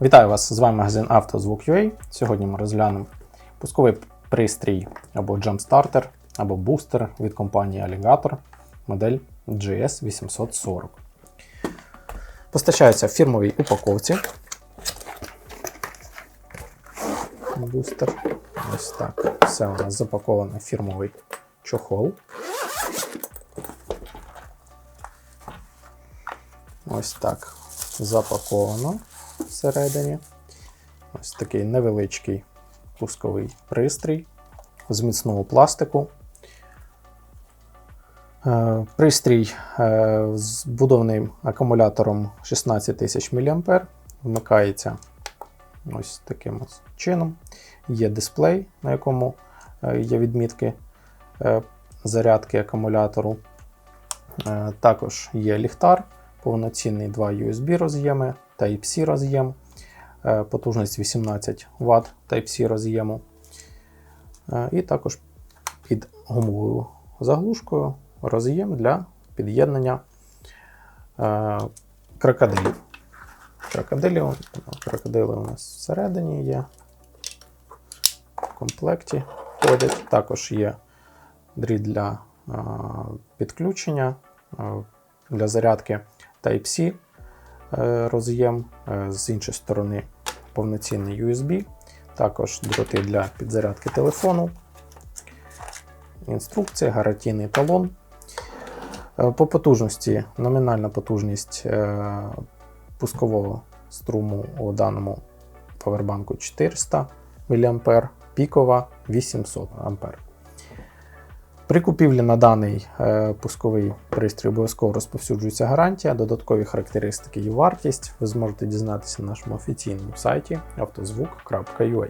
Вітаю вас! З вами магазин «Автозвук.UA». Сьогодні ми розглянемо пусковий пристрій або джамстартер, або бустер від компанії Alligator, модель GS840. Постачається в фірмовій упаковці. Бустер. Ось так. Все у нас запаковано фірмовий чохол. Ось так запаковано всередині. Ось такий невеличкий пусковий пристрій з міцного пластику. Е, Пристрій е, з будовним акумулятором 16 тисяч мА. Вмикається ось таким ось чином. Є дисплей, на якому е, є відмітки зарядки акумулятору. Також є ліхтар, повноцінний 2 USB роз'єми, Type-C роз'єм, е, потужність 18 Вт Type-C роз'єму. Е, І також під гумовою заглушкою роз'єм для під'єднання е, крокодилів. Крокодилів, крокодили у нас всередині є. В комплекті ходять. Також є дріт для підключення, для зарядки Type-C е, роз'єм, е, з іншої сторони повноцінний USB, також дроти для підзарядки телефону, інструкція, гарантійний талон. Е, По потужності номінальна потужність пускового струму у даному повербанку 400 мА, пікова 800 А. При купівлі на даний е, пусковий пристрій обов'язково розповсюджується гарантія, додаткові характеристики і вартість ви зможете дізнатися на нашому офіційному сайті автозвук.ua.